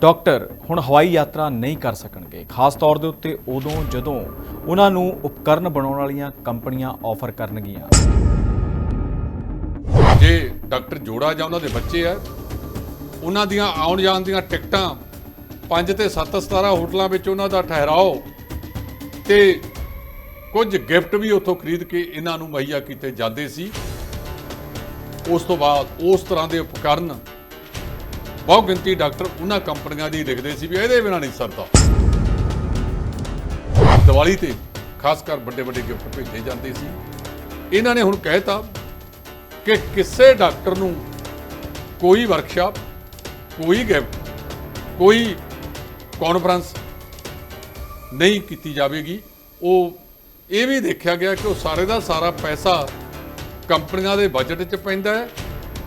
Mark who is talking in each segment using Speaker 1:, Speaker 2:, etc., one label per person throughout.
Speaker 1: Doctor ਹੁਣ ਹਵਾਈ ਯਾਤਰਾ ਨਹੀਂ ਕਰ ਸਕਣਗੇ। ਖਾਸ ਤੌਰ ਦੇ ਉੱਤੇ ਉਦੋਂ ਜਦੋਂ ਉਹਨਾਂ ਨੂੰ ਉਪਕਰਨ ਬਣਾਉਣ ਵਾਲੀਆਂ ਕੰਪਨੀਆਂ ਆਫਰ ਕਰਨਗੀਆਂ।
Speaker 2: ਜੇ ਡਾਕਟਰ ਜੋੜਾ ਜਾਂ ਉਹਨਾਂ ਦੇ ਬੱਚੇ ਆ, ਉਹਨਾਂ ਦੀਆਂ ਆਉਣ ਜਾਣ ਦੀਆਂ ਟਿਕਟਾਂ 5 ਤੇ 7 17 ਹੋਟਲਾਂ ਵਿੱਚ ਉਹਨਾਂ ਦਾ ਠਹਿਰਾਓ ਤੇ ਕੁਝ ਗਿਫਟ ਵੀ ਉੱਥੋਂ ਖਰੀਦ ਕੇ ਇਹਨਾਂ ਨੂੰ ਮੁਹੱਈਆ ਕੀਤੇ ਜਾਂਦੇ ਸੀ, ਉਸ ਤੋਂ ਬਾਅਦ ਉਸ ਤਰ੍ਹਾਂ ਦੇ ਉਪਕਰਨ ਬਹੁ ਗਿਣਤੀ ਡਾਕਟਰ ਉਹਨਾਂ ਕੰਪਨੀਆਂ ਦੀ ਲਿਖਦੇ ਸੀ ਵੀ ਇਹਦੇ ਬਿਨਾਂ ਨਹੀਂ ਸਰਦਾ। ਦੀਵਾਲੀ ਤੇ ਖਾਸ ਕਰ ਵੱਡੇ ਵੱਡੇ ਗਿਫਟ ਭੇਜੇ ਜਾਂਦੇ ਸੀ। ਇਹਨਾਂ ਨੇ ਹੁਣ ਕਹਿਤਾ ਕਿ ਕਿਸੇ ਡਾਕਟਰ ਨੂੰ ਕੋਈ ਵਰਕਸ਼ਾਪ, ਕੋਈ ਗਿਫਟ, ਕੋਈ ਕਾਨਫਰੰਸ ਨਹੀਂ ਕੀਤੀ ਜਾਵੇਗੀ। ਉਹ ਇਹ ਵੀ ਦੇਖਿਆ ਗਿਆ ਕਿ ਉਹ ਸਾਰੇ ਦਾ ਸਾਰਾ ਪੈਸਾ ਕੰਪਨੀਆਂ ਦੇ ਬਜਟ 'ਚ ਪੈਂਦਾ ਹੈ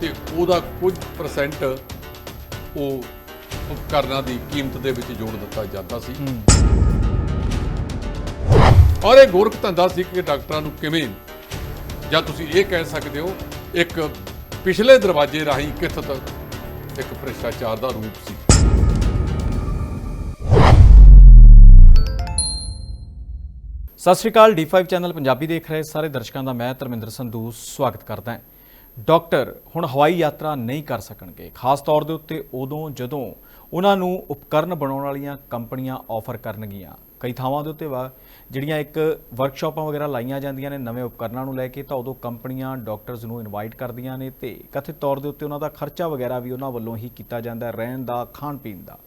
Speaker 2: ਤੇ ਉਹਦਾ ਕੁਝ ਪਰਸੈਂਟ ਉਹ ਉਪਕਰਨਾਂ ਦੀ ਕੀਮਤ ਦੇ ਵਿੱਚ ਜੋੜ ਦਿੱਤਾ ਜਾਂਦਾ ਸੀ। ਔਰ ਇਹ ਗੋਰਖ ਧੰਦਾ ਸੀ ਕਿ ਡਾਕਟਰਾਂ ਨੂੰ ਕਿਵੇਂ ਜਾਂ ਤੁਸੀਂ ਇਹ ਕਹਿ ਸਕਦੇ ਹੋ ਇੱਕ ਪਿਛਲੇ ਦਰਵਾਜ਼ੇ ਰਾਹੀਂ ਕਿੱਥੋਂ ਤੱਕ ਇੱਕ ਭ੍ਰਿਸ਼ਟਾਚਾਰ ਦਾ ਰੂਪ ਸੀ।
Speaker 1: ਸਤਿ ਸ਼੍ਰੀ ਅਕਾਲ D5 ਚੈਨਲ ਪੰਜਾਬੀ ਦੇਖ ਰਹੇ ਸਾਰੇ ਦਰਸ਼ਕਾਂ ਦਾ ਮੈਂ ਧਰਮਿੰਦਰ ਸੰਧੂ ਸਵਾਗਤ ਕਰਦਾ ਹਾਂ। ਡਾਕਟਰ ਹੁਣ ਹਵਾਈ ਯਾਤਰਾ ਨਹੀਂ ਕਰ ਸਕਣਗੇ। ਖਾਸ ਤੌਰ ਦੇ ਉੱਤੇ ਉਦੋਂ ਜਦੋਂ ਉਹਨਾਂ ਨੂੰ ਉਪਕਰਨ ਬਣਾਉਣ ਵਾਲੀਆਂ ਕੰਪਨੀਆਂ ਆਫਰ ਕਰਨਗੀਆਂ। ਕਈ ਥਾਵਾਂ ਦੇ ਉੱਤੇ ਵਾ, ਜਿਹੜੀਆਂ ਇੱਕ ਵਰਕਸ਼ਾਪਾਂ ਵਗੈਰਾ ਲਾਈਆਂ ਜਾਂਦੀਆਂ ਨੇ ਨਵੇਂ ਉਪਕਰਨਾਂ ਨੂੰ ਲੈ ਕੇ, ਤਾਂ ਉਦੋਂ ਕੰਪਨੀਆਂ ਡਾਕਟਰਸ ਨੂੰ ਇਨਵਾਈਟ ਕਰਦੀਆਂ ਨੇ ਤੇ ਕਥਿਤ ਤੌਰ ਦੇ ਉੱਤੇ ਉਹਨਾਂ ਦਾ ਖਰਚਾ ਵਗੈਰਾ ਵੀ ਉਹਨਾਂ ਵੱਲੋਂ ਹੀ ਕੀਤਾ ਜਾਂਦਾ ਰਹਿਣ ਦਾ ਖਾਣ ਪੀਣ ਦਾ।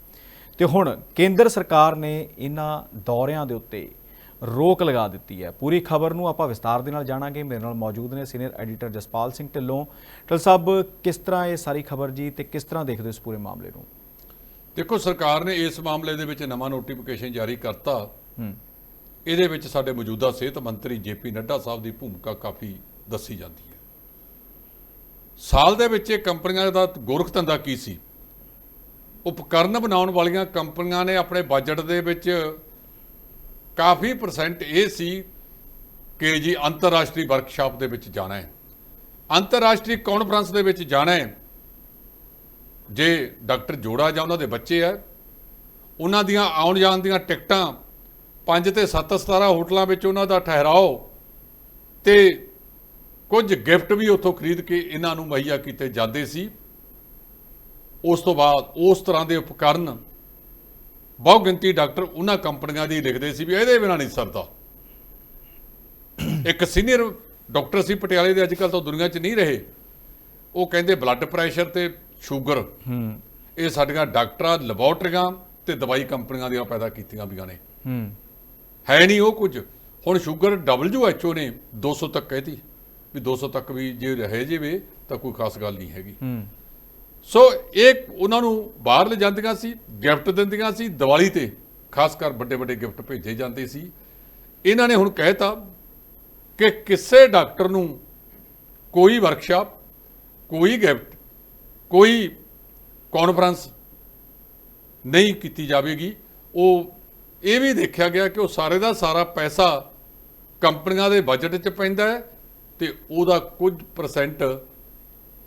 Speaker 1: ਤੇ ਹੁਣ ਕੇਂਦਰ ਸਰਕਾਰ ਨੇ ਇਹਨਾਂ ਦੌਰਿਆਂ ਦੇ ਉੱਤੇ ਰੋਕ ਲਗਾ ਦਿੱਤੀ ਹੈ। ਪੂਰੀ ਖਬਰ ਨੂੰ ਆਪਾਂ ਵਿਸਤਾਰ ਦੇ ਨਾਲ ਜਾਣਾਂਗੇ। ਮੇਰੇ ਨਾਲ ਮੌਜੂਦ ਨੇ ਸੀਨੀਅਰ ਐਡੀਟਰ ਜਸਪਾਲ ਸਿੰਘ ਢਿੱਲੋਂ। ਢਿੱਲ ਸਾਹਿਬ ਕਿਸ ਤਰ੍ਹਾਂ ਇਹ ਸਾਰੀ ਖਬਰ ਜੀ ਤੇ ਕਿਸ ਤਰ੍ਹਾਂ ਦੇਖਦੇ ਹੋ ਇਸ ਪੂਰੇ ਮਾਮਲੇ ਨੂੰ?
Speaker 2: ਦੇਖੋ ਸਰਕਾਰ ਨੇ ਇਸ ਮਾਮਲੇ ਦੇ ਵਿੱਚ ਨਵਾਂ ਨੋਟੀਫਿਕੇਸ਼ਨ ਜਾਰੀ ਕਰਤਾ।
Speaker 1: ਹੂੰ।
Speaker 2: ਇਹਦੇ ਵਿੱਚ ਸਾਡੇ ਮੌਜੂਦਾ ਸਿਹਤ ਮੰਤਰੀ ਜੇਪੀ ਨੱਡਾ ਸਾਹਿਬ ਦੀ ਭੂਮਿਕਾ ਕਾਫੀ ਦੱਸੀ ਜਾਂਦੀ ਹੈ। ਸਾਲ ਦੇ ਵਿੱਚ ਇਹ ਕੰਪਨੀਆਂ ਦਾ ਗੋਰਖ ਧੰਦਾ ਕੀ ਸੀ? ਉਪਕਰਨ ਬਣਾਉਣ ਵਾਲੀਆਂ ਕੰਪਨੀਆਂ ਨੇ ਆਪਣੇ ਬਜਟ ਦੇ ਵਿੱਚ ਕਾਫੀ ਪਰਸੈਂਟ ਇਹ ਸੀ ਕਿ ਜੀ ਅੰਤਰਰਾਸ਼ਟਰੀ ਵਰਕਸ਼ਾਪ ਦੇ ਵਿੱਚ ਜਾਣਾ ਹੈ। ਅੰਤਰਰਾਸ਼ਟਰੀ ਕਾਨਫਰੰਸ ਦੇ ਵਿੱਚ ਜਾਣਾ ਹੈ। ਜੇ ਡਾਕਟਰ ਜੋੜਾ ਜਾਂ ਉਹਨਾਂ ਦੇ ਬੱਚੇ ਆ ਉਹਨਾਂ ਦੀਆਂ ਆਉਣ ਜਾਣ ਦੀਆਂ ਟਿਕਟਾਂ 5 ਤੇ 7 17 ਹੋਟਲਾਂ ਵਿੱਚ ਉਹਨਾਂ ਦਾ ਠਹਿਰਾਓ ਤੇ ਕੁਝ ਗਿਫਟ ਵੀ ਉੱਥੋਂ ਖਰੀਦ ਕੇ ਇਹਨਾਂ ਨੂੰ ਮੁਹੱਈਆ ਕੀਤੇ ਜਾਂਦੇ ਸੀ। ਉਸ ਤੋਂ ਬਾਅਦ ਉਸ ਤਰ੍ਹਾਂ ਦੇ ਉਪਕਰਨ ਬਹੁ ਗਿਣਤੀ ਡਾਕਟਰ ਉਹਨਾਂ ਕੰਪਨੀਆਂ ਦੀ ਲਿਖਦੇ ਸੀ ਵੀ ਇਹਦੇ ਬਿਨਾਂ ਨਹੀਂ ਸਰਦਾ। ਇੱਕ ਸੀਨੀਅਰ ਡਾਕਟਰ ਸੀ ਪਟਿਆਲੇ ਦੇ ਅੱਜ ਕੱਲ ਤਾਂ ਦੁਨੀਆ 'ਚ ਨਹੀਂ ਰਹੇ। ਉਹ ਕਹਿੰਦੇ ਬਲੱਡ ਪ੍ਰੈਸ਼ਰ ਤੇ ਸ਼ੂਗਰ
Speaker 1: ਹੂੰ।
Speaker 2: ਇਹ ਸਾਡੀਆਂ ਡਾਕਟਰਾਂ ਲੈਬੋਰਟਰੀਆਂ ਤੇ ਦਵਾਈ ਕੰਪਨੀਆਂ ਦੀਆਂ ਪੈਦਾ ਕੀਤੀਆਂ ਵੀਆਂ ਨੇ।
Speaker 1: ਹੂੰ।
Speaker 2: ਹੈ ਨਹੀਂ ਉਹ ਕੁਝ। ਹੁਣ ਸ਼ੂਗਰ WHO ਨੇ 200 ਤੱਕ ਕਹਿਤੀ ਵੀ 200 ਤੱਕ ਵੀ ਜੇ ਰਹੇ ਜਿਵੇਂ ਤਾਂ ਕੋਈ ਖਾਸ ਗੱਲ ਨਹੀਂ ਹੈਗੀ।
Speaker 1: ਹੂੰ।
Speaker 2: ਸੋ ਇਹ ਉਹਨਾਂ ਨੂੰ ਬਾਹਰ ਲੈ ਜਾਂਦੀਆਂ ਸੀ, ਗਿਫਟ ਦਿੰਦੀਆਂ ਸੀ, ਦੀਵਾਲੀ ਤੇ ਖਾਸ ਕਰ ਵੱਡੇ ਵੱਡੇ ਗਿਫਟ ਭੇਜੇ ਜਾਂਦੇ ਸੀ। ਇਹਨਾਂ ਨੇ ਹੁਣ ਕਹਿਤਾ ਕਿ ਕਿਸੇ ਡਾਕਟਰ ਨੂੰ ਕੋਈ ਵਰਕਸ਼ਾਪ, ਕੋਈ ਗਿਫਟ, ਕੋਈ ਕਾਨਫਰੰਸ ਨਹੀਂ ਕੀਤੀ ਜਾਵੇਗੀ। ਉਹ ਇਹ ਵੀ ਦੇਖਿਆ ਗਿਆ ਕਿ ਉਹ ਸਾਰੇ ਦਾ ਸਾਰਾ ਪੈਸਾ ਕੰਪਨੀਆਂ ਦੇ ਬਜਟ 'ਚ ਪੈਂਦਾ ਹੈ ਤੇ ਉਹਦਾ ਕੁਝ ਪਰਸੈਂਟ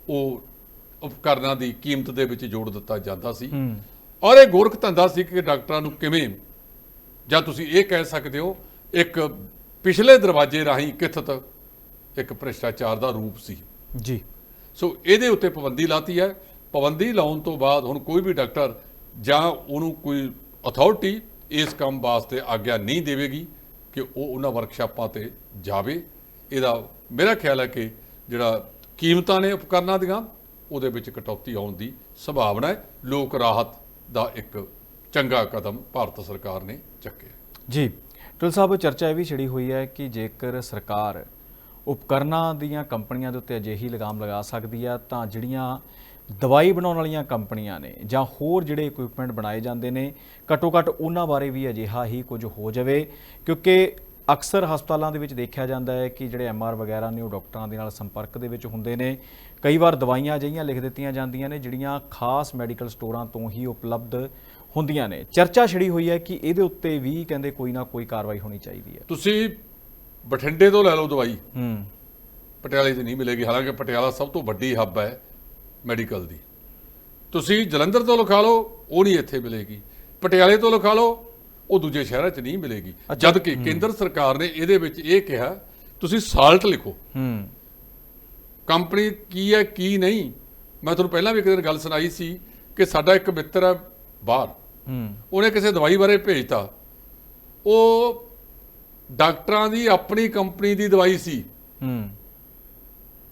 Speaker 2: ਉਹ ਉਪਕਰਨਾਂ ਦੀ ਕੀਮਤ ਦੇ ਵਿੱਚ ਜੋੜ ਦਿੱਤਾ ਜਾਂਦਾ ਸੀ। ਔਰ ਇਹ ਗੋਰਖ ਧੰਦਾ ਸੀ ਕਿ ਡਾਕਟਰਾਂ ਨੂੰ ਕਿਵੇਂ ਜਾਂ ਤੁਸੀਂ ਇਹ ਕਹਿ ਸਕਦੇ ਹੋ ਇੱਕ ਪਿਛਲੇ ਦਰਵਾਜ਼ੇ ਰਾਹੀਂ ਕਿੱਥੋਂ ਤੱਕ ਇੱਕ ਭ੍ਰਿਸ਼ਟਾਚਾਰ ਦਾ ਰੂਪ ਸੀ।
Speaker 1: ਜੀ।
Speaker 2: ਸੋ ਇਹਦੇ ਉੱਤੇ ਪਾਬੰਦੀ ਲਾਤੀ ਹੈ। ਪਾਬੰਦੀ ਲਾਉਣ ਤੋਂ ਬਾਅਦ ਹੁਣ ਕੋਈ ਵੀ ਡਾਕਟਰ ਜਾਂ ਉਹਨੂੰ ਕੋਈ ਅਥਾਰਟੀ ਇਸ ਕੰਮ ਵਾਸਤੇ ਆਗਿਆ ਨਹੀਂ ਦੇਵੇਗੀ ਕਿ ਉਹ ਉਹਨਾਂ ਵਰਕਸ਼ਾਪਾਂ ਤੇ ਜਾਵੇ। ਇਹਦਾ ਮੇਰਾ ਖਿਆਲ ਹੈ ਕਿ ਜਿਹੜਾ ਕੀਮਤਾਂ ਨੇ ਉਪਕਰਨਾਂ ਦੀਆਂ ਉਹਦੇ ਵਿੱਚ ਕਟੌਤੀ ਆਉਣ ਦੀ ਸੰਭਾਵਨਾ ਹੈ। ਲੋਕ ਰਾਹਤ ਦਾ ਇੱਕ ਚੰਗਾ ਕਦਮ ਭਾਰਤ ਸਰਕਾਰ ਨੇ ਚੱਕਿਆ।
Speaker 1: ਜੀ, ਢਿੱਲ ਸਾਹਿਬ, ਚਰਚਾ ਇਹ ਵੀ ਛਿੜੀ ਹੋਈ ਹੈ ਕਿ ਜੇਕਰ ਸਰਕਾਰ ਉਪਕਰਨਾਂ ਦੀਆਂ ਕੰਪਨੀਆਂ ਦੇ ਉੱਤੇ ਅਜਿਹੀ ਲਗਾਮ ਲਗਾ ਸਕਦੀ ਆ ਤਾਂ ਜਿਹੜੀਆਂ ਦਵਾਈ ਬਣਾਉਣ ਵਾਲੀਆਂ ਕੰਪਨੀਆਂ ਨੇ ਜਾਂ ਹੋਰ ਜਿਹੜੇ ਇਕਵਿਪਮੈਂਟ ਬਣਾਏ ਜਾਂਦੇ ਨੇ ਘੱਟੋ ਘੱਟ ਉਹਨਾਂ ਬਾਰੇ ਵੀ ਅਜਿਹਾ ਹੀ ਕੁਝ ਹੋ ਜਾਵੇ। ਕਿਉਂਕਿ ਅਕਸਰ ਹਸਪਤਾਲਾਂ ਦੇ ਵਿੱਚ ਦੇਖਿਆ ਜਾਂਦਾ ਹੈ ਕਿ ਜਿਹੜੇ ਐਮਆਰ ਵਗੈਰਾ ਨੇ ਉਹ ਡਾਕਟਰਾਂ ਦੇ ਨਾਲ ਸੰਪਰਕ ਦੇ ਵਿੱਚ ਹੁੰਦੇ ਨੇ। ਕਈ ਵਾਰ ਦਵਾਈਆਂ ਅਜਿਹੀਆਂ ਲਿਖ ਦਿੱਤੀਆਂ ਜਾਂਦੀਆਂ ਨੇ ਜਿਹੜੀਆਂ ਖਾਸ ਮੈਡੀਕਲ ਸਟੋਰਾਂ ਤੋਂ ਹੀ ਉਪਲਬਧ ਹੁੰਦੀਆਂ ਨੇ। ਚਰਚਾ ਛਿੜੀ ਹੋਈ ਹੈ ਕਿ ਇਹਦੇ ਉੱਤੇ ਵੀ ਕਹਿੰਦੇ ਕੋਈ ਨਾ ਕੋਈ ਕਾਰਵਾਈ ਹੋਣੀ ਚਾਹੀਦੀ ਹੈ।
Speaker 2: ਤੁਸੀਂ ਬਠਿੰਡੇ ਤੋਂ ਲੈ ਲਓ ਦਵਾਈ।
Speaker 1: ਹੂੰ।
Speaker 2: ਪਟਿਆਲੇ 'ਚ ਨਹੀਂ ਮਿਲੇਗੀ। ਹਾਲਾਂਕਿ ਪਟਿਆਲਾ ਸਭ ਤੋਂ ਵੱਡੀ ਹੱਬ ਹੈ ਮੈਡੀਕਲ ਦੀ। ਤੁਸੀਂ ਜਲੰਧਰ ਤੋਂ ਲਿਖਾ ਲਓ ਉਹ ਨਹੀਂ ਇੱਥੇ ਮਿਲੇਗੀ। ਪਟਿਆਲੇ ਤੋਂ ਲਿਖਾ ਲਓ ਉਹ ਦੂਜੇ ਸ਼ਹਿਰਾਂ 'ਚ ਨਹੀਂ ਮਿਲੇਗੀ। ਜਦ ਕਿ ਕੇਂਦਰ ਸਰਕਾਰ ਨੇ ਇਹਦੇ ਵਿੱਚ ਇਹ ਕਿਹਾ ਤੁਸੀਂ ਸਾਲਟ ਲਿਖੋ।
Speaker 1: ਹੂੰ।
Speaker 2: ਕੰਪਨੀ ਕੀ ਹੈ ਕੀ ਨਹੀਂ? ਮੈਂ ਤੁਹਾਨੂੰ ਪਹਿਲਾਂ ਵੀ ਇੱਕ ਦਿਨ ਗੱਲ ਸੁਣਾਈ ਸੀ ਕਿ ਸਾਡਾ ਇੱਕ ਮਿੱਤਰ ਹੈ ਬਾਹਰ।
Speaker 1: ਹੂੰ।
Speaker 2: ਉਹਨੇ ਕਿਸੇ ਦਵਾਈ ਬਾਰੇ ਭੇਜਤਾ। ਉਹ ਡਾਕਟਰਾਂ ਦੀ ਆਪਣੀ ਕੰਪਨੀ ਦੀ ਦਵਾਈ ਸੀ।
Speaker 1: ਹੂੰ।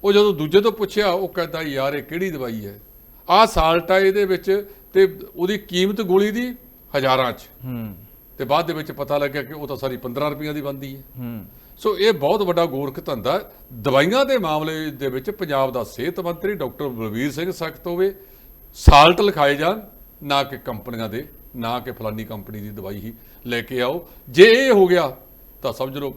Speaker 2: ਉਹ ਜਦੋਂ ਦੂਜੇ ਤੋਂ ਪੁੱਛਿਆ ਉਹ ਕਹਿੰਦਾ ਯਾਰ ਇਹ ਕਿਹੜੀ ਦਵਾਈ ਹੈ? ਆਹ ਸਾਲਟ ਆ ਇਹਦੇ ਵਿੱਚ ਤੇ ਉਹਦੀ ਕੀਮਤ ਗੋਲੀ ਦੀ ਹਜ਼ਾਰਾਂ 'ਚ।
Speaker 1: ਹੂੰ।
Speaker 2: ਤੇ ਬਾਅਦ ਦੇ ਵਿੱਚ ਪਤਾ ਲੱਗਿਆ ਕਿ ਉਹ ਤਾਂ ਸਾਰੀ 15 ਰੁਪਈਆਂ ਦੀ ਬੰਦੀ ਹੈ।
Speaker 1: ਹੂੰ।
Speaker 2: ਸੋ ਇਹ ਬਹੁਤ ਵੱਡਾ ਗੋਰਖ ਧੰਦਾ। ਦਵਾਈਆਂ ਦੇ ਮਾਮਲੇ ਦੇ ਵਿੱਚ ਪੰਜਾਬ ਦਾ ਸਿਹਤ ਮੰਤਰੀ ਡਾਕਟਰ ਬਲਵੀਰ ਸਿੰਘ ਸਖਤ ਹੋਵੇ ਸਾਲਟ ਲਿਖਾਏ ਜਾਣ ਨਾ ਕਿ ਕੰਪਨੀਆਂ ਦੇ ਨਾ ਕਿ ਫਲਾਨੀ ਕੰਪਨੀ ਦੀ ਦਵਾਈ ਹੀ ਲੈ ਕੇ ਆਓ। ਜੇ ਇਹ ਹੋ ਗਿਆ ਤਾਂ ਸਮਝ ਲਓ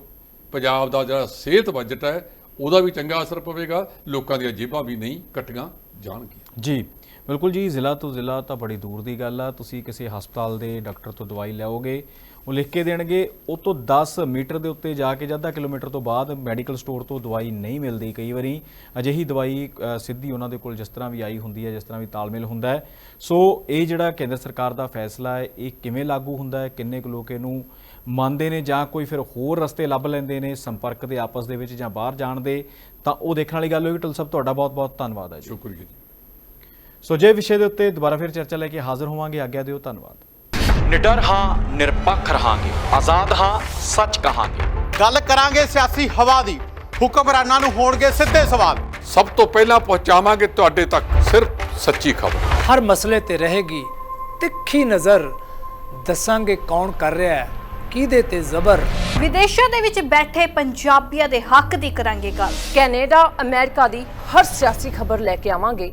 Speaker 2: ਪੰਜਾਬ ਦਾ ਜਿਹੜਾ ਸਿਹਤ ਬਜਟ ਹੈ ਉਹਦਾ ਵੀ ਚੰਗਾ ਅਸਰ ਪਵੇਗਾ ਲੋਕਾਂ ਦੀਆਂ ਜੇਬਾਂ ਵੀ ਨਹੀਂ ਕੱਟੀਆਂ ਜਾਣਗੀਆਂ।
Speaker 1: ਜੀ, ਬਿਲਕੁਲ ਜੀ, ਜ਼ਿਲ੍ਹਾ ਤੋਂ ਜ਼ਿਲ੍ਹਾ ਤਾਂ ਬੜੀ ਦੂਰ ਦੀ ਗੱਲ ਆ। ਤੁਸੀਂ ਕਿਸੇ ਹਸਪਤਾਲ ਦੇ ਡਾਕਟਰ ਤੋਂ ਦਵਾਈ ਲਿਆਓਗੇ, ਉਹ ਲਿਖ ਕੇ ਦੇਣਗੇ, ਉਹ ਤੋਂ 10 ਮੀਟਰ ਦੇ ਉੱਤੇ ਜਾ ਕੇ ਜਾਂ ਅੱਧਾ ਕਿਲੋਮੀਟਰ ਤੋਂ ਬਾਅਦ ਮੈਡੀਕਲ ਸਟੋਰ ਤੋਂ ਦਵਾਈ ਨਹੀਂ ਮਿਲਦੀ ਕਈ ਵਾਰੀ। ਅਜਿਹੀ ਦਵਾਈ ਸਿੱਧੀ ਉਹਨਾਂ ਦੇ ਕੋਲ ਜਿਸ ਤਰ੍ਹਾਂ ਵੀ ਆਈ ਹੁੰਦੀ ਹੈ, ਜਿਸ ਤਰ੍ਹਾਂ ਵੀ ਤਾਲਮੇਲ ਹੁੰਦਾ ਹੈ। ਸੋ ਇਹ ਜਿਹੜਾ ਕੇਂਦਰ ਸਰਕਾਰ ਦਾ ਫੈਸਲਾ ਹੈ, ਇਹ ਕਿਵੇਂ ਲਾਗੂ ਹੁੰਦਾ ਹੈ, ਕਿੰਨੇ ਕੁ ਲੋਕ ਇਹਨੂੰ ਮੰਨਦੇ ਨੇ ਜਾਂ ਕੋਈ ਫਿਰ ਹੋਰ ਰਸਤੇ ਲੱਭ ਲੈਂਦੇ ਨੇ, ਸੰਪਰਕ ਦੇ ਆਪਸ ਦੇ ਵਿੱਚ ਜਾਂ ਬਾਹਰ ਜਾਣ ਦੇ, ਤਾਂ ਉਹ ਦੇਖਣ ਵਾਲੀ ਗੱਲ ਹੋਈ। ਟੁਲ ਸਾਹਿਬ, ਤੁਹਾਡਾ ਬਹੁਤ ਬਹੁਤ ਧੰਨਵਾਦ ਹੈ ਜੀ।
Speaker 2: ਸ਼ੁਕਰੀਆ ਜੀ।
Speaker 1: ਸੋ ਜੇ ਵਿਸ਼ੇ ਦੇ ਉੱਤੇ ਦੁਬਾਰਾ ਫਿਰ ਚਰਚਾ ਲੈ ਕੇ ਹਾਜ਼ਰ ਹੋਵਾਂਗੇ ਆਗਿਆ ਦਿਓ ਧੰਨਵਾਦ।
Speaker 3: ਨਿਡਰ ਹਾਂ ਨਿਰਪੱਖ ਰਹਾਂਗੇ। ਆਜ਼ਾਦ ਹਾਂ ਸੱਚ ਕਹਾਂਗੇ।
Speaker 4: ਗੱਲ ਕਰਾਂਗੇ ਸਿਆਸੀ ਹਵਾ ਦੀ। ਹੁਕਮਰਾਨਾਂ ਨੂੰ ਹੋਣਗੇ ਸਿੱਧੇ ਸਵਾਲ।
Speaker 2: ਸਭ ਤੋਂ ਪਹਿਲਾਂ ਪਹੁੰਚਾਵਾਂਗੇ ਤੁਹਾਡੇ ਤੱਕ ਸਿਰਫ ਸੱਚੀ ਖਬਰ।
Speaker 5: ਹਰ ਮਸਲੇ ਤੇ ਰਹੇਗੀ ਤਿੱਖੀ ਨਜ਼ਰ। ਦੱਸਾਂਗੇ ਕੌਣ ਕਰ ਰਿਹਾ ਹੈ ਕਿਹਦੇ ਤੇ ਜ਼ਬਰ।
Speaker 6: ਵਿਦੇਸ਼ਾਂ ਦੇ ਵਿੱਚ ਬੈਠੇ ਪੰਜਾਬੀਆਂ ਦੇ ਹੱਕ ਦੀ ਕਰਾਂਗੇ ਗੱਲ।
Speaker 7: ਕੈਨੇਡਾ ਅਮਰੀਕਾ ਦੀ ਹਰ ਸਿਆਸੀ ਖਬਰ ਲੈ ਕੇ ਆਵਾਂਗੇ।